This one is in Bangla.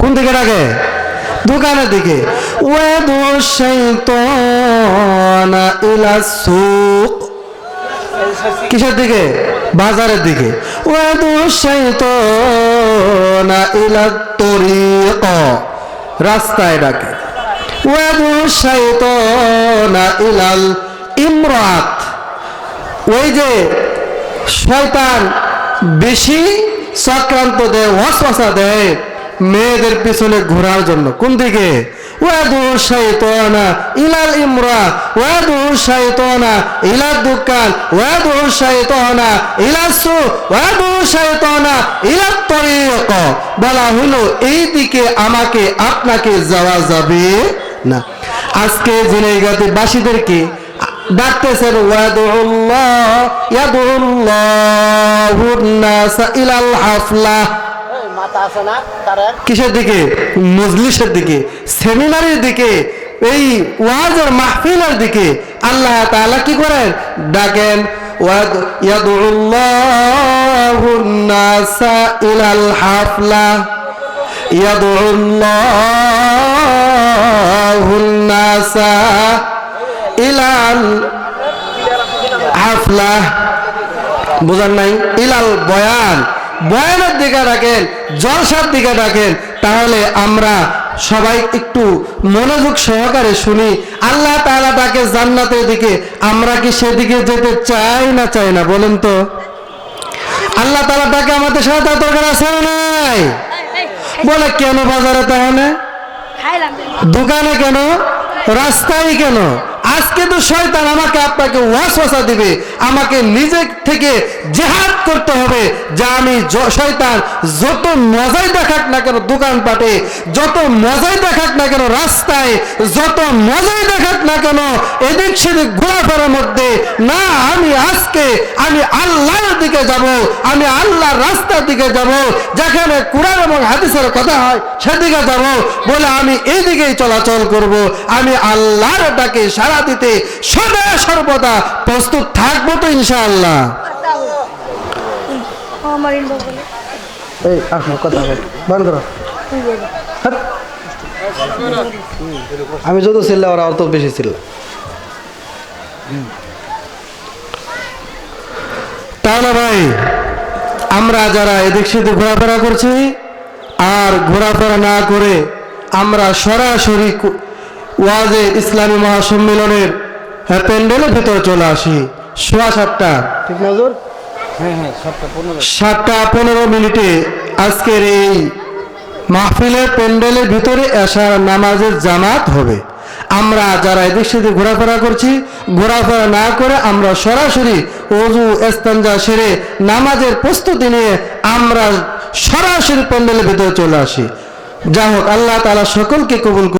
কোন দিকে ডাকে দোকানের দিকে। ওয়াদু শাইতানা ইলা সুক কিসের দিকে? বাজারের দিকে। রাস্তায় ডাকে। ওয়াদু শাইতানা ইলাল ইমরাত। ওই যে শয়তান বেশি চক্রান্ত দেয় ওয়াসওয়াসা দেয় মেয়েদের পিছনে ঘোরার জন্য। কোন দিকে? বলা হলো, এই দিকে আমাকে, আপনাকে যাওয়া যাবে না। আজকে জিনাইগাতি বাসীদেরকে ডাকতেছেন ওয়াদুল্লাহ ইয়াদুল্লাহুন নাস ইলাল হাফলা। আছে না, তার কিসের দিকে? মজলিসের দিকে। সেমিনারের দিকে। এই ওয়াজের মাহফিলের দিকে। আল্লাহ তাআলা কি করেন? ডাকেন হাফলা। হাফলা। বুঝার নাই? ইলাল বয়ান। বয়ানের দিকে ডাকেন, জলসার দিকে ডাকেন, তাহলে আমরা সবাই একটু মনোযোগ সহকারে শুনি, আল্লাহ তাআলা তাকে জান্নাতের দিকে, আমরা কি সেদিকে যেতে চাই না চাই না, বলেন তো? আল্লাহ তাআলা তাকে আমাদের সাথে তার দরকার আছে নাই? বলে কেন বাজারে তাহলে? দোকানে কেন? রাস্তায় কেন? আজকে তো শয়তান আমাকে আপনাকে ওয়াসওয়াসা দিবে আমাকে নিজে থেকে জেহাদ করতে হবে, যা আমি শয়তান যত মজাই দেখাক না কেন দোকানপাটে, যত মজাই দেখাক না কেন রাস্তায়, যত মজাই দেখাক না কেন এদিক সেদিক ঘোরাফেরার মধ্যে, না, আমি আজকে, আমি আল্লাহর দিকে যাব, আমি আল্লাহর রাস্তার দিকে যাব, যেখানে কোরআন এবং হাদিসের কথা হয়, সেদিকে যাব, বলে আমি এদিকেই চলাচল করব, আমি আল্লাহর ডাকে সারা দিতে সদা সর্বদা প্রস্তুত থাকব তো ইনশাআল্লাহ। আমার ইনবক্স বলে। এই আসো কথা বন্ধ করো। আমি যত চিল্লা ওরা অত বেশি চিল্লা তাহলে ভাই আমরা যারা এদিক সেদিক ঘোরাফেরা করছি আর ঘোরাফেরা না করে আমরা সরাসরি ওয়াজে ইসলামী মহাসম্মেলনের হ্যাঁ, প্যান্ডেলের ভেতরে চলে আসি। সোয়া সাতটা। ঠিক নজর? সাতটা পনেরো। মিনিটে আজকের এই মাহফিলের প্যান্ডেলের ভিতরে এশার নামাজের জামাত হবে। আমরা যারা এদিক সেদিক ঘোরাফেরা করছি ঘোরাফেরা না করে আমরা সরাসরি অজু এস্তাঞ্জা সেরে নামাজের প্রস্তুতি নিয়ে আমরা সরাসরি প্যান্ডেলের ভিতরে চলে আসি। যাই হোক আল্লাহ তালা সকলকে কবুল।